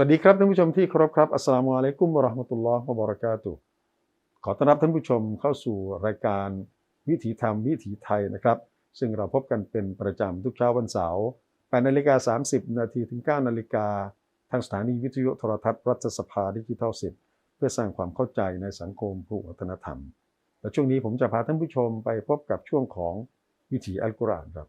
วัสดีครับท่านผู้ชมที่เคารพครับอัสสลามุอะลัยกุมวะราะห์มะตุลลอฮ์วะบะเราะกาตุขอต้อนรับท่านผู้ชมเข้าสู่รายการวิถีธรรมวิถีไทยนะครับ ซึ่งเราพบกันเป็นประจำทุกเช้าวันเสาร์8นาฬิกา30 นาทีถึง 9 นาฬิกา ทางสถานีวิทยุโทรทัศน์รัฐสภาดิจิทัลสิบเพื่อสร้างความเข้าใจในสังคมผู้วัฒนธรรม และช่วงนี้ผมจะพาท่านผู้ชมไปพบกับช่วงของวิถีอัลกุรอานครับ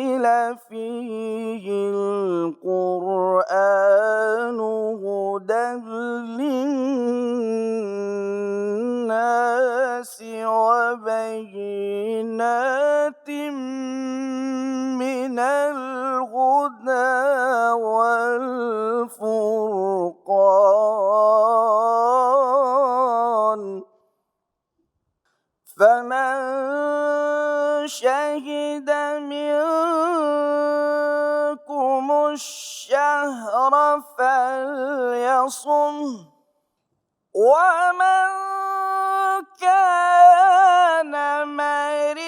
أنزل فيه القرآن هدى للناس وبينات من الهدى والفرقان فمن شهد منكم الشهر فليصم ومن كان مريضا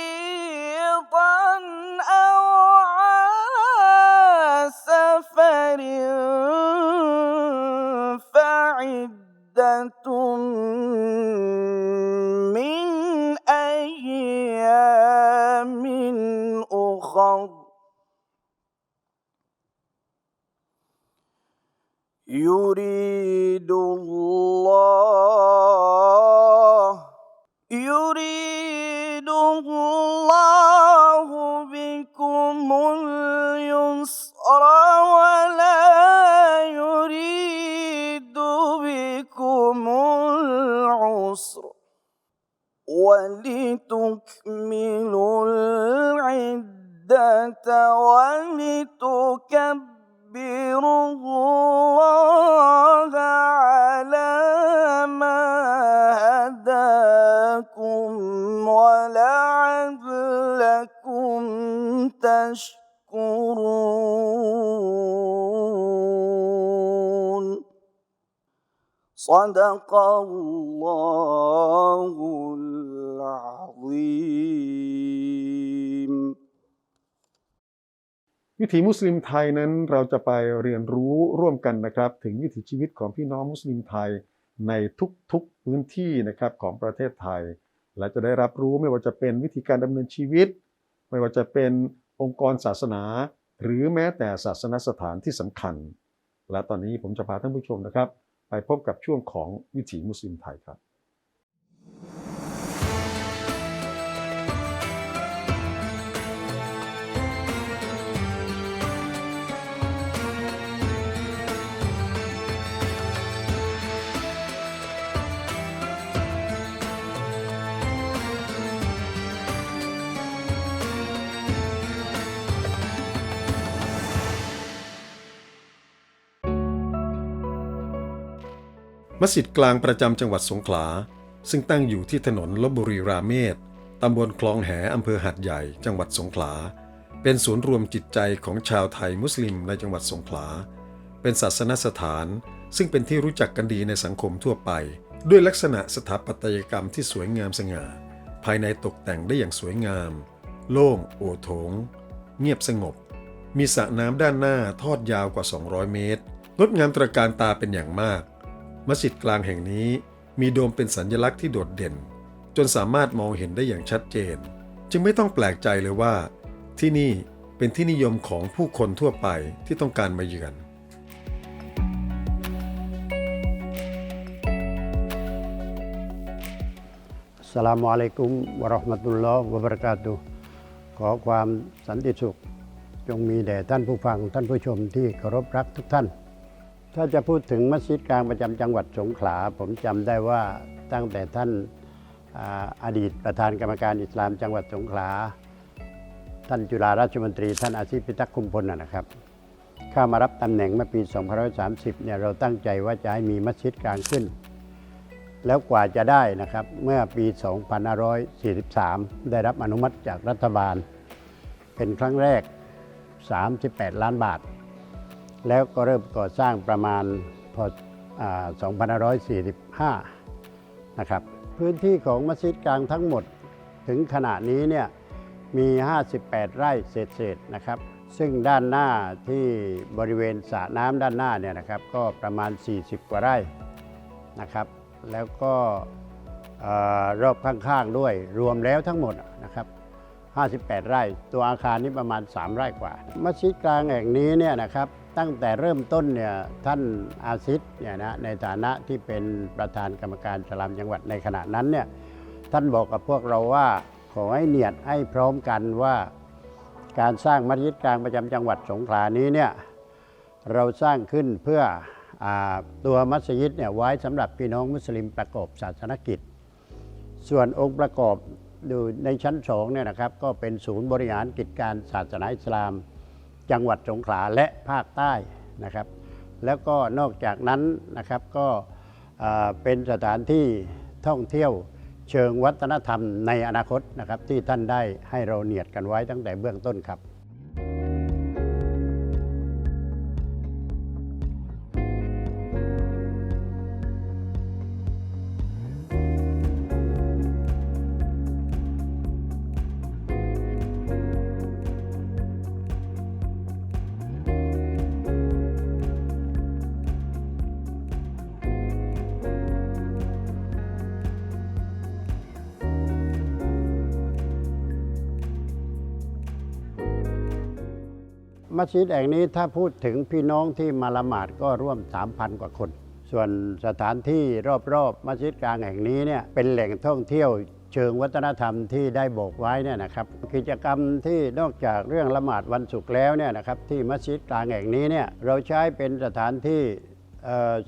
صدق الله العظيم วิถีมุสลิมไทยนั้นเราจะไปเรียนรู้ร่วมกันนะครับ ถึงวิถีชีวิตของพี่น้องมุสลิมไทยในทุกๆพื้นที่นะครับของประเทศไทย และจะได้รับรู้ไม่ว่าจะเป็นวิธีการดำเนินชีวิต ไม่ว่าจะเป็นองค์กรศาสนา หรือแม้แต่ศาสนสถานที่สำคัญ และตอนนี้ผมจะพาท่านผู้ชมนะครับ ไปพบกับช่วงของวิถีมุสลิมไทยครับ มัสยิดกลางประจำจังหวัดสงขลา ซึ่งตั้งอยู่ที่ถนนลบบุรีราเมศตำบลคลองแหอำเภอหัดใหญ่ จังหวัดสงขลา เป็นศูนย์รวมจิตใจของชาวไทยมุสลิมในจังหวัดสงขลา เป็นศาสนสถาน ซึ่งเป็นที่รู้จักกันดีในสังคมทั่วไป ด้วยลักษณะสถาปัตยกรรมที่สวยงามสง่า ภายในตกแต่งได้อย่างสวยงาม โล่งโอโถง เงียบสงบ มีสระน้ำด้านหน้าทอดยาวกว่า 200 เมตรงดงามตระการตาเป็นอย่างมาก มัสยิดกลางแห่งนี้มีโดมเป็นสัญลักษณ์ที่โดดเด่น จนสามารถมองเห็นได้อย่างชัดเจน จึงไม่ต้องแปลกใจเลยว่า ที่นี่เป็นที่นิยมของผู้คนทั่วไปที่ต้องการมาเยือน สลามุอะลัยกุมวะราะห์มะตุลลอฮ์วะบะเราะกาตุขอความสันติสุข จงมีแด่ท่านผู้ฟังท่านผู้ชมที่เคารพรักทุกท่าน ถ้าจะพูดถึงมัสยิดกลางประจำจังหวัดสงขลา ผมจำได้ว่าตั้งแต่ท่านอาดีตประธานกรรมการอิสลามจังหวัดสงขลา ท่านจุฬาราชมนตรี ท่านอาชีพพิทักษ์คุมพลนะนะครับเข้ามารับตำแหน่งเมื่อปี 2530 เนี่ยเราตั้งใจว่าจะให้มีมัสยิดกลางขึ้น แล้วกว่าจะได้นะครับเมื่อปี 2543 ได้รับอนุมัติจากรัฐบาล เป็นครั้งแรก 38 ล้านบาท แล้วก็เริ่มก่อสร้างประมาณพออ่า2545 นะครับ พื้นที่ของมัสยิดกลางทั้งหมดถึงขณะนี้เนี่ยมี 58 ไร่เศษๆนะครับ ซึ่งด้านหน้าที่บริเวณสระน้ำด้านหน้าเนี่ยนะครับ ก็ประมาณ 40 กว่าไร่นะครับ แล้วก็อรอบข้างๆด้วยรวมแล้วทั้งหมดนะครับ 58 ไร่ ตัวอาคารนี้ประมาณ 3 ไร่กว่า มัสยิดกลางแห่งนี้เนี่ยนะครับ ตั้งแต่เริ่มต้นเนี่ยท่านอาซิดเนี่ยนะในฐานะที่เป็นประธานกรรมการสลามจังหวัดในขณะนั้นเนี่ยท่านบอกกับพวกเราว่าขอให้เนียดให้พร้อมกันว่าการสร้างมัสยิดกลางประจำจังหวัดสงขลานี้เนี่ยเราสร้างขึ้นเพื่ออตัวมัสยิดเนี่ยไว้สำหรับพี่น้องมุสลิมประกอบศาสนกิจ ส่วนองค์ประกอบดูในชั้นสองเนี่ยนะครับก็เป็นศูนย์บริหารกิจการศาสนาอิสลาม จังหวัดสงขลาและภาคใต้นะครับ แล้วก็นอกจากนั้นนะครับก็เป็นสถานที่ท่องเที่ยวเชิงวัฒนธรรมในอนาคตนะครับที่ท่านได้ให้เราเนียดกันไว้ตั้งแต่เบื้องต้นครับ มัสยิดแห่งนี้ถ้าพูดถึงพี่น้องที่มาละหมาดก็ร่วม 3,000 กว่าคน ส่วนสถานที่รอบๆมัสยิดกลางแห่งนี้เนี่ยเป็นแหล่งท่องเที่ยวเชิงวัฒนธรรมที่ได้บอกไว้เนี่ยนะครับกิจกรรมที่นอกจากเรื่องละหมาดวันศุกร์แล้วเนี่ยนะครับที่มัสยิดกลางแห่งนี้เนี่ยเราใช้เป็นสถานที่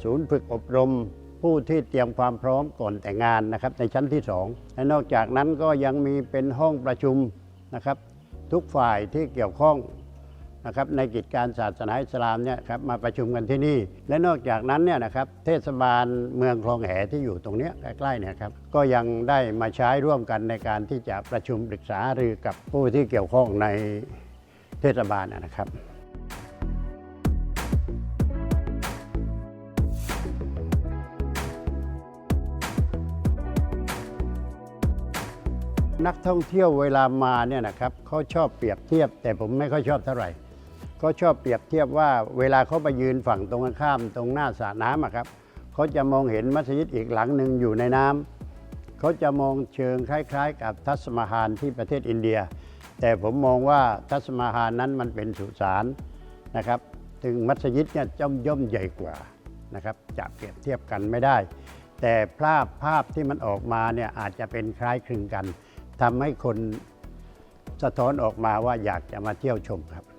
ศูนย์ฝึกอบรมผู้ที่เตรียมความพร้อมก่อนแต่งงานนะครับในชั้นที่สองและนอกจากนั้นก็ยังมีเป็นห้องประชุมนะครับ ทุกฝ่ายที่เกี่ยวข้อง นะครับในกิจการศาสนาอิสลามเนี่ยครับมาประชุมกันที่นี่ และนอกจากนั้นเนี่ยนะครับเทศบาลเมืองคลองแหที่อยู่ตรงเนี้ยใกล้ๆเนี่ยครับก็ยังได้มาใช้ร่วมกันในการที่จะประชุมปรึกษาหรือกับผู้ที่เกี่ยวข้องในเทศบาลนะครับนักท่องเที่ยวเวลามาเนี่ยนะครับเขาชอบเปรียบเทียบ แต่ผมไม่ค่อยชอบเท่าไหร่ เขาชอบเปรียบเทียบว่าเวลาเขาไปยืนฝั่งตรงข้ามตรงหน้าสระน้ำอะครับเขาจะมองเห็นมัสยิดอีกหลังหนึ่งอยู่ในน้ำเขาจะมองเชิงคล้าย ๆ กับทัศมาฮานที่ประเทศอินเดีย แต่ผมมองว่าทัศมาฮานนั้นมันเป็นสุสานนะครับ ถึงมัสยิดเนี่ยย่อมย่อมใหญ่กว่านะครับจะเปรียบเทียบกันไม่ได้ แต่ภาพภาพที่มันออกมาเนี่ยอาจจะเป็นคล้ายคลึงกันทำให้คนสะท้อนออกมาว่าอยากจะมาเที่ยวชมครับ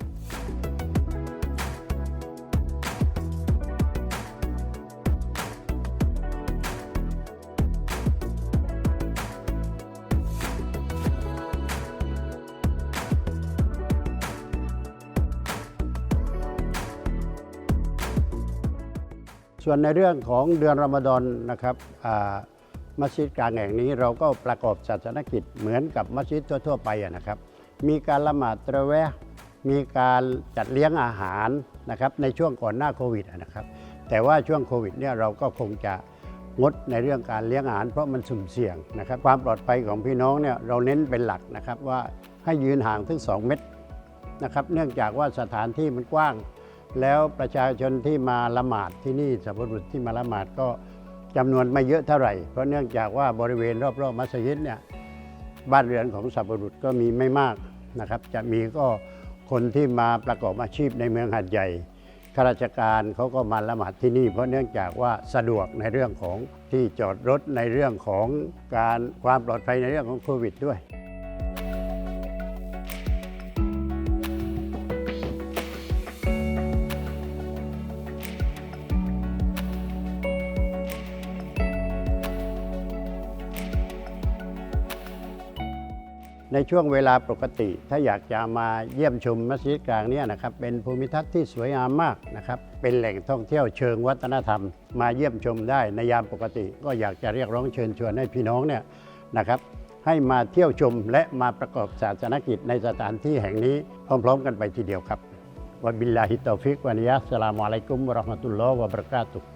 ส่วนในเรื่องของเดือนรอมฎอนนะครับมัสยิดกลางแห่งนี้เราก็ประกอบศาสนกิจเหมือนกับมัสยิดทั่วๆไปนะครับ มีการละหมาดตะเวะมีการจัดเลี้ยงอาหารนะครับในช่วงก่อนหน้าโควิดนะครับ แต่ว่าช่วงโควิดเนี่ยเราก็คงจะงดในเรื่องการเลี้ยงอาหารเพราะมันสุ่มเสี่ยงนะครับความปลอดภัยของพี่น้องเนี่ยเราเน้นเป็นหลักนะครับว่าให้ยืนห่างถึง 2 เมตรนะครับเนื่องจากว่าสถานที่มันกว้าง แล้วประชาชนที่มาละหมาดที่นี่สัพพบุรุษที่มาละหมาดก็จำนวนไม่เยอะเท่าไหร่ เพราะเนื่องจากว่าบริเวณรอบๆมัสยิดเนี่ยบ้านเรือนของสัพพบุรุษก็มีไม่มากนะครับ จะมีก็คนที่มาประกอบอาชีพในเมืองหัดใหญ่ข้าราชการเขาก็มาละหมาดที่นี่ เพราะเนื่องจากว่าสะดวกในเรื่องของที่จอดรถในเรื่องของการความปลอดภัยในเรื่องของโควิดด้วย ในช่วงเวลาปกติ ถ้าอยากจะมาเยี่ยมชมมัสยิดกลางเนี่ยนะครับเป็นภูมิทัศน์ที่สวยงามมากนะครับเป็นแหล่งท่องเที่ยวเชิงวัฒนธรรม มาเยี่ยมชมได้ในยามปกติ ก็อยากจะเรียกร้องเชิญชวนให้พี่น้องเนี่ยนะครับให้มาเที่ยวชมและมาประกอบศาสนกิจในสถานที่แห่งนี้พร้อม ๆ กันไปทีเดียวครับวะบิลลาฮิตตอฟิกวะนิยะสลามุอะลัยกุมวะเราะห์มะตุลลอฮ์วะบะเราะกาตุฮ์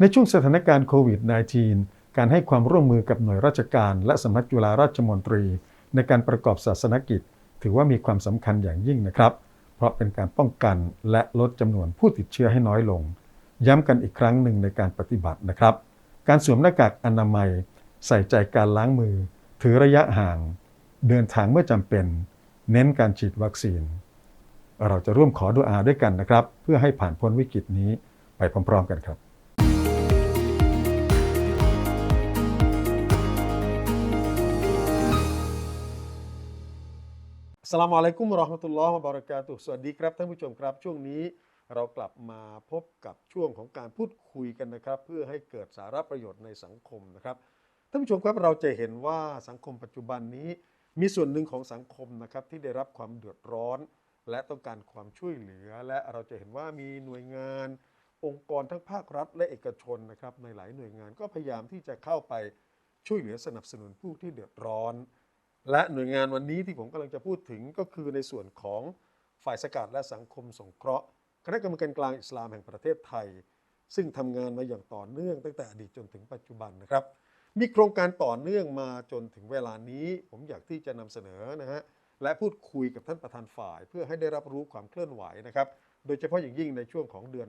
ในช่วงสถานการณ์โควิด -19 การให้ความร่วมมือกับหน่วยราชการ และสำนักจุฬาราชมนตรี ในการประกอบศาสนกิจ ถือว่ามีความสำคัญอย่างยิ่งนะครับ เพราะเป็นการป้องกันและลดจำนวนผู้ติดเชื้อให้น้อยลง ย้ำกันอีกครั้งหนึ่งในการปฏิบัตินะครับ การสวมหน้ากากอนามัย ใส่ใจการล้างมือ ถือระยะห่าง เดินทางเมื่อจำเป็น เน้นการฉีดวัคซีน เราจะร่วมขอดุอาด้วยกันนะครับ เพื่อให้ผ่านพ้นวิกฤตนี้ไปพร้อม ๆ กันครับ สลามอะลัยกุมราะห์มตุลลอฮ์บะเราะกาตุสวัสดีครับท่านผู้ชมครับ ช่วงนี้เรากลับมาพบกับช่วงของการพูดคุยกันนะครับ เพื่อให้เกิดสาระประโยชน์ในสังคมนะครับท่านผู้ชมครับเราจะเห็นว่าสังคมปัจจุบันนี้ มีส่วนหนึ่งของสังคมนะครับที่ได้รับความเดือดร้อน และต้องการความช่วยเหลือ และเราจะเห็นว่ามีหน่วยงาน องค์กรทั้งภาครัฐ และเอกชนนะครับในหลายหน่วยงานก็พยายามที่จะเข้าไปช่วยเหลือสนับสนุนผู้ที่เดือดร้อน และหน่วยงานวันนี้ที่ผมกำลังจะพูดถึงก็คือในส่วนของฝ่ายสกัดและสังคมสงเคราะห์ คณะกรรมการกลางอิสลามแห่งประเทศไทย ซึ่งทำงานมาอย่างต่อเนื่องตั้งแต่อดีตจนถึงปัจจุบันนะครับ มีโครงการต่อเนื่องมาจนถึงเวลานี้ ผมอยากที่จะนำเสนอนะฮะและพูดคุยกับท่านประธานฝ่าย เพื่อให้ได้รับรู้ความเคลื่อนไหวนะครับ โดยเฉพาะอย่างยิ่งในช่วงของเดือน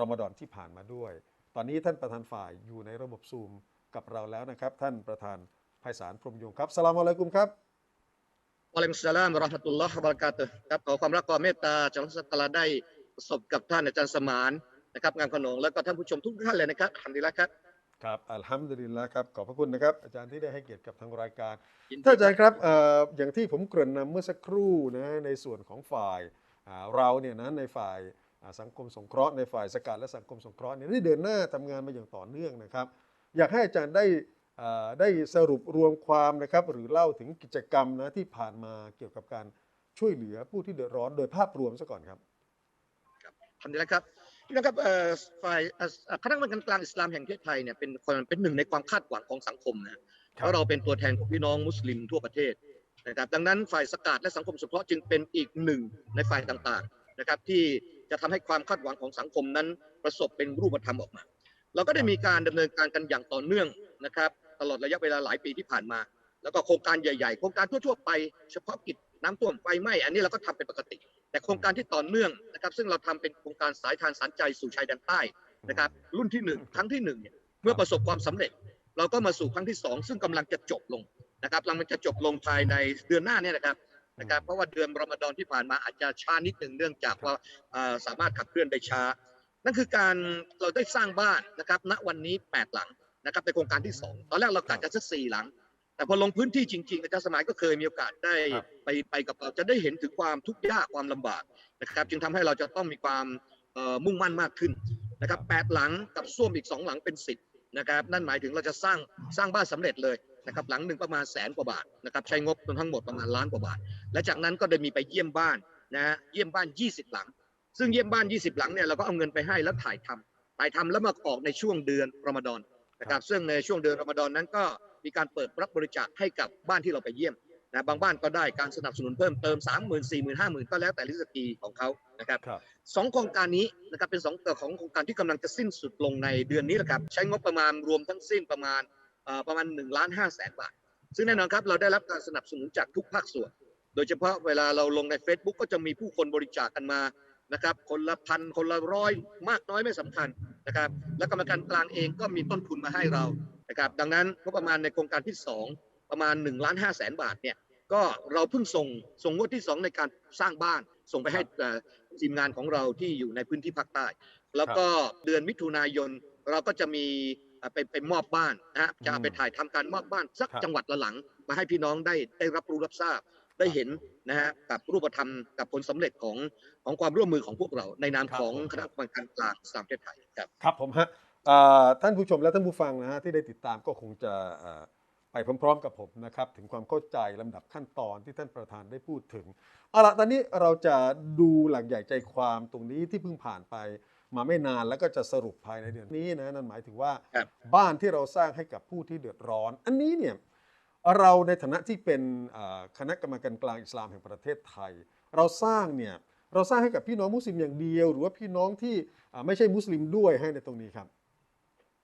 รอมฎอนที่ผ่านมาด้วย ตอนนี้ท่านประธานฝ่ายอยู่ในระบบซูมกับเราแล้วนะครับ ท่านประธาน ไพศาลพรหมยงค์ครับสลามอะลัยกุมครับวะลัยกุมสสลามวะเราะห์มะตุลลอฮ์วะบะเราะกาตุฮ์ครับขอความรักความเมตตาจากอัลลอฮฺสุบฮานะฮูวะตะอาลาได้ประสบกับท่านอาจารย์สมานนะครับงานขนงแล้วก็ท่านผู้ชมทุกท่านเลยนะครับอัลฮัมดุลิลละครับครับอัลฮัมดุลิลละครับขอบพระคุณนะครับ อาจารย์ที่ได้ให้เกียรติกับทางรายการยินดีท่านอาจารย์ครับเอ่ออย่างที่ผมเกริ่นนำเมื่อสักครู่นะในส่วนของฝ่ายอ่าเราเนี่ยนะในฝ่ายอ่าสังคมสงเคราะห์ในฝ่ายสกัดและสังคมสงเคราะห์เนี่ยได้เดินหน้าทำงานมาอย่างต่อเนื่องนะครับ อยากให้อาจารย์ได้อ่า ได้สรุปรวมความนะครับหรือเล่าถึงกิจกรรมนะที่ผ่านมาเกี่ยวกับการช่วยเหลือผู้ที่เดือดร้อนโดยภาพรวมซะก่อนครับทำดีแล้วครับพี่น้องครับเอ่อฝ่ายเอ่อคณะกรรมการกลางอิสลามแห่งประเทศไทยเนี่ยเป็นคนเป็นหนึ่งในความคาดหวังของสังคมนะเพราะเราเป็นตัวแทนของพี่น้องมุสลิมทั่วประเทศนะครับดังนั้นฝ่ายสกาดและสังคมสงเคราะห์จึงเป็นอีกหนึ่งในฝ่ายต่างๆนะครับที่จะทำให้ความคาดหวังของสังคมนั้นประสบเป็นรูปธรรมออกมา เราก็ได้มีการดำเนินการกันอย่างต่อเนื่องนะครับ ตลอดระยะเวลาหลายปีที่ผ่านมา แล้วก็โครงการใหญ่ ๆ โครงการทั่วๆไปเฉพาะกิจน้ำท่วมไฟไหม้อันนี้เราก็ทำเป็นปกติ แต่โครงการที่ต่อเนื่องนะครับซึ่งเราทำเป็นโครงการสายทานสารใจสู่ชายแดนใต้นะครับรุ่นที่หนึ่งครั้งที่หนึ่งเนี่ยเมื่อประสบความสำเร็จ เราก็มาสู่ครั้งที่สองซึ่งกำลังจะจบลงนะครับกำลังจะจบลงภายในเดือนหน้าเนี่ยนะครับนะครับเพราะว่าเดือนรอมฎอนที่ผ่านมาอาจจะช้านิดหนึ่งเนื่องจากว่าสามารถขับเคลื่อนได้ช้า นั่นคือการเราได้สร้างบ้านนะครับณวันนี้ 8 หลัง นะครับในโครงการที่ 2 ตอนแรกเรากะจะสักสี่หลัง แต่พอลงพื้นที่จริงๆอาจารย์สมัยก็เคยมีโอกาสได้ครับไปไปกับเราจะได้เห็นถึงความทุกข์ยากความลำบากนะครับ จึงทำให้เราจะต้องมีความเอ่อมุ่งมั่นมากขึ้นนะครับแปดหลังกับส้วมอีกสองหลังเป็นสิบนะครับนั่นหมายถึงเราจะสร้างสร้างบ้านสำเร็จเลยนะครับหลังหนึ่งประมาณแสนกว่าบาทนะครับใช้งบทั้งหมดประมาณล้านกว่าบาท และจากนั้นก็ได้มีไปเยี่ยมบ้านนะฮะเยี่ยมบ้าน 20 หลัง ซึ่งเยี่ยมบ้าน 20 หลังเนี่ยเราก็เอาเงินไปให้แล้วถ่ายทำถ่ายทำแล้วมาออกในช่วงเดือนรอมฎอน นะครับซึ่งในช่วงเดือนรอมฎอนนั้นก็มีการเปิดรับบริจาคให้กับบ้านที่เราไปเยี่ยมนะบางบ้านก็ได้การสนับสนุนเพิ่มเติม 3 0 0 0 0 4 0 0 0 0 5 0,000 ก็แล้วแต่ลิสกีของเขานะครับครับสองโครงการนี้นะครับเป็นสองของโครงการที่กำลังจะสิ้นสุดลงในเดือนนี้แหละครับใช้งบประมาณรวมทั้งสิ้นประมาณเอ่อประมาณ1ล้าน5แสนบาท ซึ่งแน่นอนครับเราได้รับการสนับสนุนจากทุกภาคส่วน โดยเฉพาะเวลาเราลงใน Facebook ก็จะมีผู้คนบริจาคกันมานะครับคนละพันคนละร้อยมากน้อยไม่สำคัญ นะครับและกรรมการกลางเองก็มีต้นทุนมาให้เรานะครับดังนั้นงบประมาณในโครงการที่ 2 ประมาณ1ล้าน5แสนบาทเนี่ยก็เราเพิ่งส่งส่งงวดที่สองในการสร้างบ้าน ส่งไปให้เอ่อทีมงานของเราที่อยู่ในพื้นที่ภาคใต้ แล้วก็เดือนมิถุนายนเราก็จะมีเอ่อไปไปมอบบ้านนะฮะจะเอาไปถ่ายทำการมอบบ้านสักครับจังหวัดละหลัง มาให้พี่น้องได้ได้รับรู้รับทราบ ได้เห็นนะฮะกับรูปธรรมกับผลสำเร็จของของความร่วมมือของพวกเรา ในนามครับของผมคณะกรรมการกลางสามประเทศไทยครับครับผมฮะเอ่อท่านผู้ชมและท่านผู้ฟังนะฮะที่ได้ติดตามก็คงจะเอ่อไปพร้อมๆ กับผมนะครับ ถึงความเข้าใจลำดับขั้นตอนที่ท่านประธานได้พูดถึงเอาละตอนนี้เราจะดูหลักใหญ่ใจความตรงนี้ที่เพิ่งผ่านไปมาไม่นานแล้วก็จะสรุปภายในเดือนนี้นะนั่นหมายถึงว่าครับบ้านที่เราสร้างให้กับผู้ที่เดือดร้อน อันนี้เนี่ย เราในฐานะที่เป็นเอ่อคณะกรรมการกลางอิสลามแห่งประเทศไทย เราสร้างเนี่ยเราสร้างให้กับพี่น้องมุสลิมอย่างเดียว หรือว่าพี่น้องที่อ่าไม่ใช่มุสลิมด้วยให้ในตรงนี้ครับ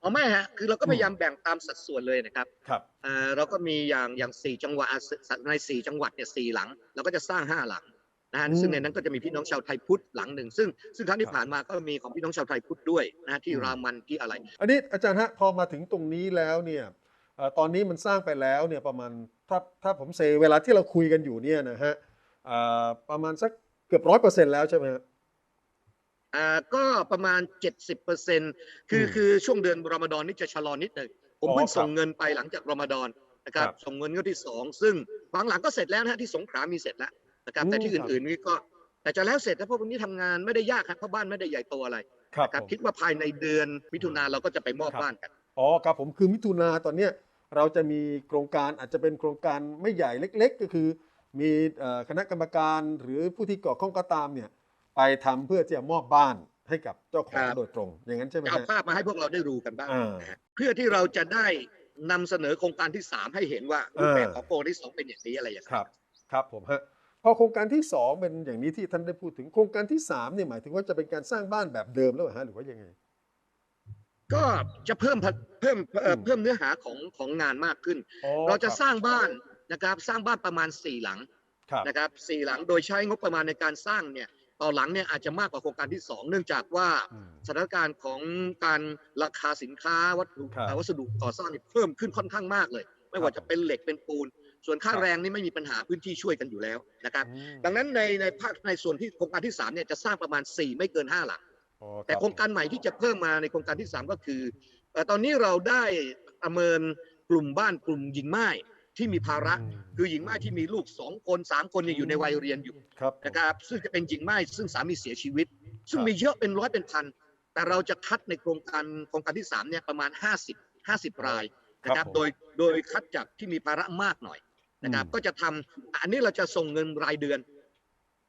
อ๋อไม่ฮะคือเราก็พยายามแบ่งตามสัดส่วนเลยนะครับครับเอ่อเราก็มีอย่างอย่างสี่จังหวัดอะสในสี่จังหวัดเนี่ยสี่หลัง เราก็จะสร้างห้าหลังนะฮะอืมซึ่งในนั้นก็จะมีพี่น้องชาวไทยพุทธหลังหนึ่งซึ่งซึ่งครั้งที่ครับผ่านมาก็มีของพี่น้องชาวไทยพุทธด้วยนะฮะที่อืมรามันที่อะไร อันนี้อาจารย์ฮะพอมาถึงตรงนี้แล้วเนี่ยเอ่อ ตอนนี้มันสร้างไปแล้วเนี่ยประมาณถ้าถ้าผมเซเวลาที่เราคุยกันอยู่เนี่ยนะฮะเอ่อประมาณสักเกือบร้อยเปอร์เซ็นต์แล้วใช่ไหมฮะอ่าก็ประมาณ 70เปอร์เซ็นคืออืมคือช่วงเดือนรอมฎอนนี่จะชะลอนิดหนึ่งผมอ๋อเพิ่งครับส่งเงินไปหลังจากรอมฎอนนะครับครับส่งเงินงวดที่สองซึ่งบางหลังก็เสร็จแล้วนะฮะที่สงขลามีเสร็จแล้วนะครับแต่อืมที่ครับอื่นๆนี่ก็แต่จะแล้วเสร็จนะเพราะวันนี้ทำงานไม่ได้ยากครับเพราะบ้านไม่ได้ใหญ่โตอะไรครับนะครับผมคิดว่าภายในเดือนมิถุนาเราก็จะไปมอบครับบ้านกันอ๋อครับผมคือมิถุนาตอนเนี้ย เราจะมีโครงการอาจจะเป็นโครงการไม่ใหญ่เล็ก ๆ ก็คือ มีเอ่อคณะกรรมการหรือผู้ที่เกี่ยวข้องก็ตามเนี่ยไปทำเพื่อที่จะมอบบ้านให้กับเจ้าของครับโดยตรง อย่างนั้นใช่ไหมจะเอาฮะภาพมาให้พวกเราได้ดูกันบ้างอ่านะฮะเพื่อที่เราจะได้นำเสนอโครงการที่ 3 ให้เห็นว่ารูปแบบของโครงการที่สองเป็นอย่างนี้อะไรอย่างคนี้รับ ครับผมฮะพอโครงการที่ 2 เป็นอย่างนี้ที่ท่านได้พูดถึงโครงการที่3เนี่ยหมายถึงว่าจะเป็นการสร้างบ้านแบบเดิมแล้วเหรอฮะหรือว่ายังไง ก็จะเพิ่มเพิ่มเอ่ออืมเพิ่มเนื้อหาของของงานมากขึ้นอ๋อเราจะคบสร้างบ้านนะครับสร้างบ้านประมาณ 4 หลังครับนะครับสี่หลังโดยใช้งบประมาณในการสร้างเนี่ยต่อหลังเนี่ยอาจจะมากกว่าโครงการที่ 2 เนื่องจากว่าอืมสถานการณ์ของการราคาสินค้าวัตถุครับเอ่อวัสดุก่อสร้างนี่เพิ่มขึ้นค่อนข้างมากเลย ไม่ว่าครับจะเป็นเหล็กเป็นปูน ส่วนค่าครับแรงนี่ไม่มีปัญหาพื้นที่ช่วยกันอยู่แล้วนะครับอืมดังนั้นในในภาคในส่วนที่โครงการที่3เนี่ยจะสร้างประมาณ 4 ไม่เกิน 5 หลังอ๋อ แต่โครงการใหม่ที่จะเพิ่มมาในโครงการที่ 3 ก็คือเอ่อตอนนี้เราได้ประเมินกลุ่มบ้านกลุ่มหญิงไม้ที่มีภาระอืมคือหญิงไม้ที่มีลูก2คน3คนยังอยู่ในวัยเรียนอยู่ครับผมนะครับซึ่งจะเป็นหญิงไม้ซึ่งสามีเสียชีวิต ซึ่งครับมีเยอะเป็นร้อยเป็นพัน แต่เราจะคัดในโครงการโครงการที่3เนี่ยประมาณ 50 50 รายนะครับผมโดยโดยคัดจากที่มีภาระมากหน่อยนะครับอืมก็จะทำอันนี้เราจะส่งเงินรายเดือน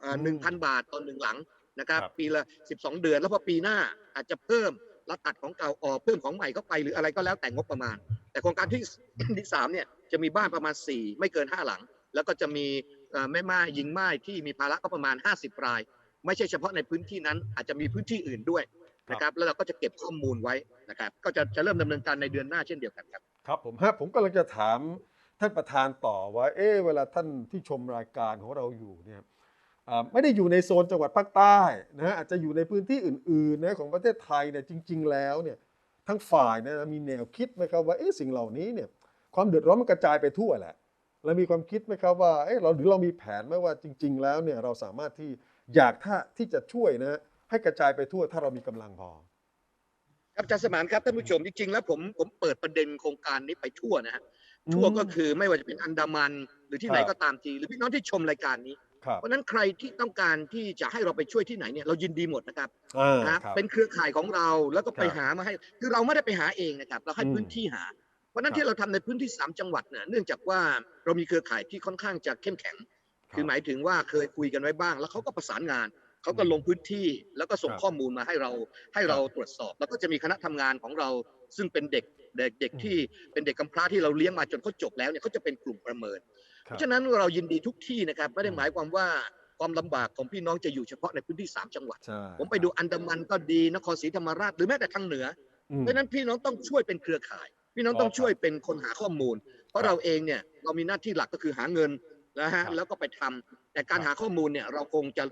อืมหนึ่งพันบาทต่อหนึ่งหลัง นะครับครับปีละ 12 เดือน แล้วพอปีหน้าอาจจะเพิ่มแล้วตัดของเก่าออกเพิ่มของใหม่เข้าไปหรืออะไรก็แล้วแต่งบประมาณ แต่โครงการที่ที่สามเนี่ยจะมีบ้านประมาณ 4 ไม่เกิน 5 หลัง แล้วก็จะมีเอ่อแม่ไม้หญิงไม้ที่มีภาระก็ประมาณ 50 ราย ไม่ใช่เฉพาะในพื้นที่นั้นอาจจะมีพื้นที่อื่นด้วยนะครับแล้วเราก็จะเก็บข้อมูลไว้นะครับก็จะจะเริ่มดำเนินการในเดือนหน้าเช่นเดียวกันครับครับผมฮะผมกำลังจะถามท่านประธานต่อว่าเอ๊ะเวลาท่านที่ชมรายการของเราอยู่เนี่ยอ่า ไม่ได้อยู่ในโซนจังหวัดภาคใต้นะฮะอาจจะอยู่ในพื้นที่อื่นๆนะของประเทศไทยเนี่ยจริง ๆ แล้วเนี่ยทั้งฝ่ายเนะมีแนวคิดไหมครับว่าเอ๊ะสิ่งเหล่านี้เนี่ยความเดือดร้อนมันกระจายไปทั่วแหละแล้วมีความคิดไหมครับว่าเอ๊ะเราหรือเรามีแผนไหมว่าจริง ๆ แล้วเนี่ยเราสามารถที่อยากถ้าที่จะช่วยนะให้กระจายไปทั่วถ้าเรามีกำลังพอครับอาจารย์สมานครับท่านผู้ชมจริงๆแล้วผมผมเปิดประเด็นโครงการนี้ไปทั่วนะฮะทั่วก็คือไม่ว่าจะเป็นอันดามันหรือที่ไหนครับก็ตามทีหรือพี่น้องที่ชมรายการนี้ครับ เพราะฉะนั้นใครที่ต้องการที่จะให้เราไปช่วยที่ไหนเนี่ยเรายินดีหมดนะครับอ่านะครับครับเป็นเครือข่ายของเราแล้วก็ไปครับหามาให้ คือเราไม่ได้ไปหาเองนะครับเราให้อืมพื้นที่หา เพราะฉะนั้นครับที่เราทำในพื้นที่สามจังหวัดเนี่ยเนื่องจากว่าเรามีเครือข่ายที่ค่อนข้างจะเข้มแข็ง คือหมายถึงว่าเคยคุยกันไว้บ้าง แล้วเขาก็ประสานงานเขาก็ลงพื้นที่แล้วก็ส่งครับข้อมูลมาให้เราให้เราตรวจสอบ แล้วก็จะมีคณะทำงานของเราซึ่งเป็นเด็กเด็กเด็กอืมที่เป็นเด็กกำพร้าที่เราเลี้ยงมาจนเขาจบแล้วเนี่ยเขาจะเป็นกลุ่มประเมินค เพรับราะฉะนั้นเรายินดีทุกที่นะครับไม่ได้อืมหมายความว่าความลำบากของพี่น้องจะอยู่เฉพาะในพื้นที่ 3 จังหวัดใช่ผมไปดูอันดามันก็ดีนครศรีธรรมราชหรือแม้แต่ทางเหนืออืมเพราะฉะนั้นพี่น้องต้องช่วยเป็นเครือข่าย พี่น้องอ๋อต้องช่วยเป็นคนหาข้อมูล เพครัราะบเราเองเนี่ยเรามีหน้าที่หลักก็คือหาเงินนะฮะครับแล้วก็ไปทำแต่การครับหาข้อมูลเนี่ยเราคงจะ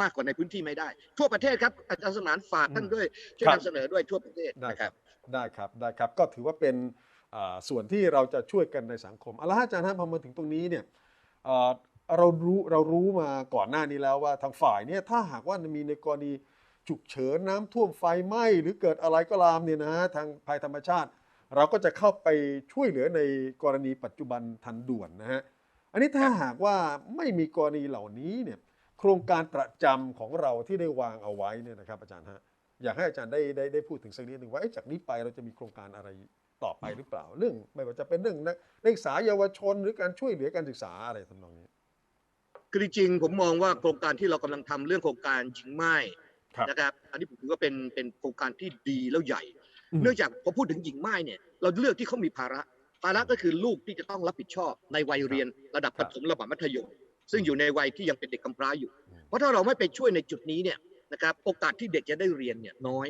มากกว่าในพื้นที่ไม่ได้ ทั่วประเทศครับอาจารย์สมานฝากท่านด้วยช่วยครับนำเสนอด้วยทั่วประเทศได้นะคครัรับบได้ครับได้ครับก็ถือว่าเป็นอ่า ส่วนที่เราจะช่วยกันในสังคมเอาละอาจารย์ฮะพอมาถึงตรงนี้เนี่ยเรารู้เรารู้มาก่อนหน้านี้แล้วว่าทางฝ่ายเนี่ยถ้าหากว่ามีในกรณีฉุกเฉินน้ำท่วมไฟไหม้หรือเกิดอะไรก็ตามเนี่ยนะฮะทางภัยธรรมชาติ เราก็จะเข้าไปช่วยเหลือในกรณีปัจจุบันทันด่วนนะฮะอันนี้ถ้าหากว่าไม่มีกรณีเหล่านี้เนี่ยโครงการประจำของเราที่ได้วางเอาไว้เนี่ยนะครับอาจารย์ฮะอยากให้อาจารย์ได้ได้ได้พูดถึงสักนิดหนึ่งว่าจากนี้ไปเราจะมีโครงการอะไร ต่อไปหรือเปล่า เรื่องไม่ว่าจะเป็นเรื่องนักนักศึกษาเยาวชนหรือการช่วยเหลือการศึกษาอะไรทำนองนี้คือจริงๆผมมองว่าโครงการที่เรากำลังทำเรื่องโครงการหญิงไม้ครับนะครับอันนี้ผมถือว่าเป็นเป็นโครงการที่ดีแล้วใหญ่อืมเนื่องจากพอพูดถึงหญิงไม้เนี่ยเราเลือกที่เขามีภาระภาระก็คือลูกที่จะต้องรับผิดชอบในวัยเรียนระดับคปรับฐมระดับมัธยม ซึ่งอยู่ในวัยที่ยังเป็นเด็กกำพร้าอยู่อืมเพราะถ้าเราไม่ไปช่วยในจุดนี้เนี่ยนะครับโอกาสที่เด็กจะได้เรียนเนี่ยน้อย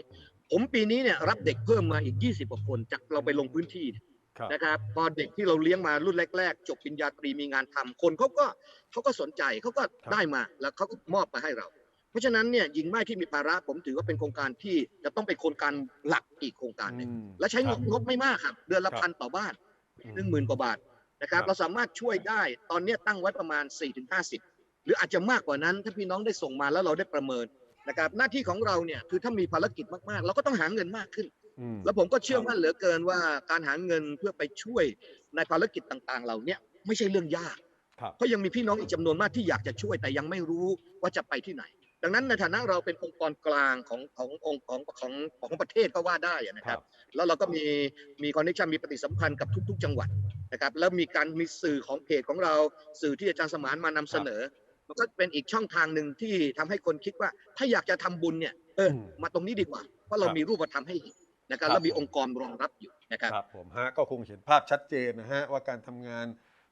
ผมปีนี้เนี่ยรับเด็กเพิ่มมาอีก 20กว่าคนจากเราไปลงพื้นที่เนี่ยครับนะครับพอเด็กที่เราเลี้ยงมารุ่นแรก ๆ จบปริญญาตรีมีงานทำคนเขาก็เขาก็สนใจเขาก็ได้มาแล้วเขาก็มอบมาให้เรา เพราะฉะนั้นเนี่ยหญิงไม้ที่มีภาระผมถือว่าเป็นโครงการที่จะต้องเป็นโครงการหลักอีกโครงการหนึ่งอืมและใช้งบครับงบไม่มากครับ เดือนละครับพันต่อบ้านอืมหนึ่งหมื่นกว่าบาทนะครับครับเราสามารถช่วยได้ตอนนี้ตั้งไว้ประมาณ 4-50 หรืออาจจะมากกว่านั้นถ้าพี่น้องได้ส่งมาแล้วเราได้ประเมิน นะครับหน้าที่ของเราเนี่ยคือถ้ามีภารกิจมากๆ เราก็ต้องหาเงินมากขึ้นอืมแล้วผมก็เชื่อมั่นเหลือเกินว่าการหาเงินเพื่อไปช่วยในภารกิจต่างๆ เหล่าเนี้ยไม่ใช่เรื่องยากครับเพราะยังมีพี่น้องอีกจำนวนมากที่อยากจะช่วยแต่ยังไม่รู้ว่าจะไปที่ไหน ดังนั้นในฐานะเราเป็นองค์กรกลางของขององค์ของของของประเทศก็ว่าได้อะนะครับ แล้วเราก็มีมีคอนเนคชันมีปฏิสัมพันธ์กับทุก ๆ จังหวัดนะครับแล้วมีการมีสื่อของเพจของเราสื่อที่อาจารย์สมานมานำเสนอมัน ก็เป็นอีกช่องทางหนึ่งที่ทำให้คนคิดว่า ถ้าอยากจะทำบุญเนี่ยเอออมมาตรงนี้ดีกว่า เพราะเราครับมีรูปธรรมให้เห็นนะครับครับแล้วมีองค์กรรองรับอยู่นะครับครับผมฮะก็คงเห็นภาพชัดเจนนะฮะว่าการทำงาน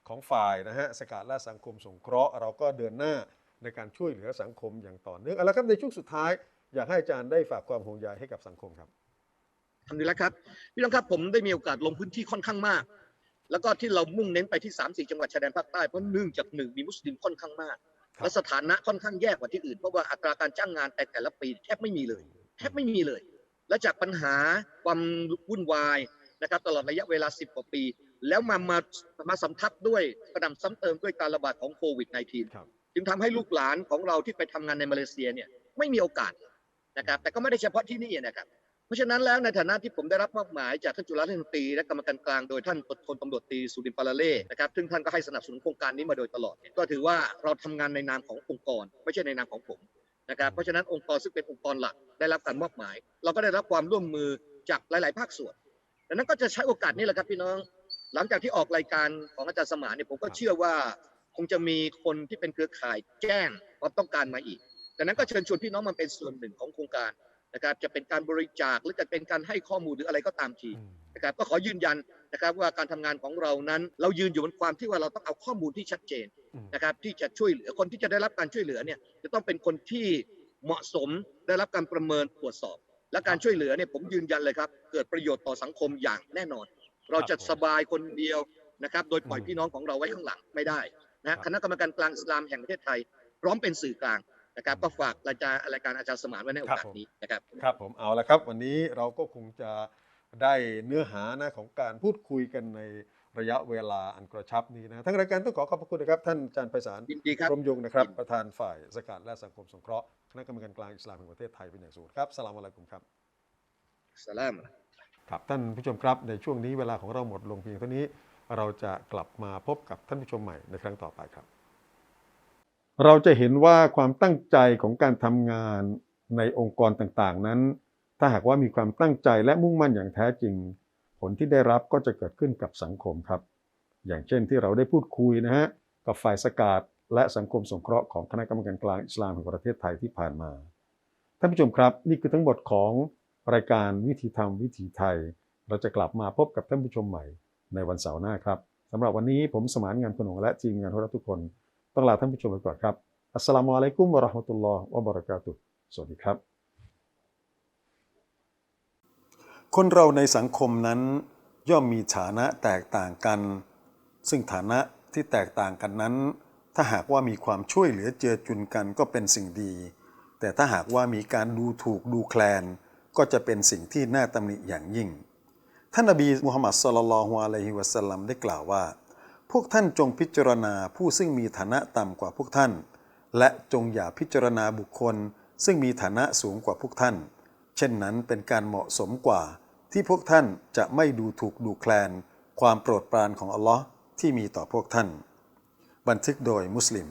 ของฝ่ายนะฮะสกัดและสังคมสงเคราะห์ เราก็เดินหน้าในการช่วยเหลือสังคมอย่างต่อเนื่องเอาละครับในช่วงสุดท้าย อยากให้อาจารย์ได้ฝากความห่วงใยให้กับสังคมครับทำดีแล้วครับพี่น้องครับผมได้มีโอกาสลงพื้นที่ค่อนข้างมาก แล้วก็ที่เรามุ่งเน้นไปที่3 4จังหวัดชายแดนภาคใต้เพราะเนื่องจากหนึ่งมีมุสลิมค่อนข้างมากครับ และสถานะค่อนข้างแย่กว่าที่อื่น เพราะว่าอัตราการจ้างงานแต่แต่ละปีแทบไม่มีเลย แทบไม่มีเลย และจากปัญหาความวุ่นวายนะครับตลอดระยะเวลา 10 กว่าปี แล้วมามามาสำทับด้วยกระหนำซ้ำเติมด้วยการระบาดของโควิด -19 ครับจึงทำให้ลูกหลานของเราที่ไปทำงานในมาเลเซียเนี่ยไม่มีโอกาสนะครับแต่ก็ไม่ได้เฉพาะที่นี่นะครับเพ ราะฉะนั้นแล้วในฐานะที่ผมได้รับมอบหมายจากท่านจุฬาลงกรีและกรรมการกลางโดยท่านพลตำรวจตรีสุรินทร์ปาลาเล่นะครับซึ่งท่านก็ให้สนับสนุนโครงการนี้มาโดยตลอด ก็ถือว่าเราทำงานในนามขององค์กร ไม่ใช่ในนามของผมนะครับเพราะฉะนั้นองค์กรซึ่งเป็นองค์กรหลักได้รับการมอบหมาย เราก็ได้รับความร่วมมือจากหลาย ๆ ภาคส่วนดังนั้นก็จะใช้โอกาสนี้แหละครับพี่น้อง หลังจากที่ออกรายการของอาจารย์สมานเนี่ยผมก็เชื่อว่าคงจะมีคนที่เป็นเครือข่ายแจ้งความต้องการมาอีกดังนั้นก็เชิญชวนพี่น้องมาเป็นส่วนหนึ่งของโครงการ นะครับจะเป็นการบริจาคหรือจะเป็นการให้ข้อมูลหรืออะไรก็ตามทีนะครับก็ขอยืนยันนะครับว่าการทำงานของเรานั้นเรายืนอยู่บนความที่ว่าเราต้องเอาข้อมูลที่ชัดเจนอืมนะครับที่จะช่วยเหลือคนที่จะได้รับการช่วยเหลือเนี่ยจะต้องเป็นคนที่เหมาะสมได้รับการประเมินตรวจสอบ และการช่วยเหลือเนี่ยผมยืนยันเลยครับเกิดประโยชน์ต่อสังคมอย่างแน่นอน เราจะสบายคนเดียวนะครับโดยปล่อยอืมพี่น้องของเราไว้ข้างหลังไม่ได้ครันะบคณะกรรมการกลางอิสลามแห่งประเทศไทย พร้อมเป็นสื่อกลาง นะครับ ก็ฝากรายการรายการอาจารย์สมานไว้ในโอกาสนี้นะครับครับผมเอาละครับ วันนี้เราก็คงจะได้เนื้อหานะของการพูดคุยกันในระยะเวลาอันกระชับนี้นะทั้งรายการต้องขอขอบพระคุณนะครับ ท่านอาจารย์ไพศาลยินดีครับพรหมยงค์นะครับ ประธานฝ่ายสกัดและสังคมสงเคราะห์คณะกรรมการกลางอิสลามแห่งประเทศไทยเป็นอย่างสูงครับสลามอะลัยกุมครับสลามครับท่านผู้ชมครับในช่วงนี้เวลาของเราหมดลงเพียงเท่านี้ เราจะกลับมาพบกับท่านผู้ชมใหม่ในครั้งต่อไปครับ เราจะเห็นว่าความตั้งใจของการทำงานในองค์กรต่างๆ นั้น ถ้าหากว่ามีความตั้งใจและมุ่งมั่นอย่างแท้จริง ผลที่ได้รับก็จะเกิดขึ้นกับสังคมครับ อย่างเช่นที่เราได้พูดคุยนะฮะกับฝ่ายสกาดและสังคมสงเคราะห์ของคณะกรรมการกลางอิสลามแห่งประเทศไทยที่ผ่านมาท่านผู้ชมครับนี่คือทั้งหมดของรายการวิธีธรรมวิถีไทย เราจะกลับมาพบกับท่านผู้ชมใหม่ในวันเสาร์หน้าครับสำหรับวันนี้ผมสมานงานขนงและทีมงานของเราทุกคน ต้องลาท่านผู้ชมไปก่อนครับ อัสสลามุอะลัยกุมวะราะห์มะตุลลอฮ์วะบะเราะกาตุสวัสดีครับ คนเราในสังคมนั้นย่อมมีฐานะแตกต่างกัน ซึ่งฐานะที่แตกต่างกันนั้น ถ้าหากว่ามีความช่วยเหลือเจือจุนกันก็เป็นสิ่งดี แต่ถ้าหากว่ามีการดูถูกดูแคลน ก็จะเป็นสิ่งที่น่าตำหนิอย่างยิ่ง ท่านนบีมุฮัมมัดสลลัลลอฮุอะลัยฮิวะสัลลัมได้กล่าวว่า พวกท่านจงพิจารณาผู้ซึ่งมีฐานะต่ำกว่าพวกท่าน และจงอย่าพิจารณาบุคคล ซึ่งมีฐานะสูงกว่าพวกท่าน เช่นนั้นเป็นการเหมาะสมกว่า ที่พวกท่านจะไม่ดูถูกดูแคลน ความโปรดปรานของอัลลอฮ์ที่มีต่อพวกท่าน บันทึกโดยมุสลิม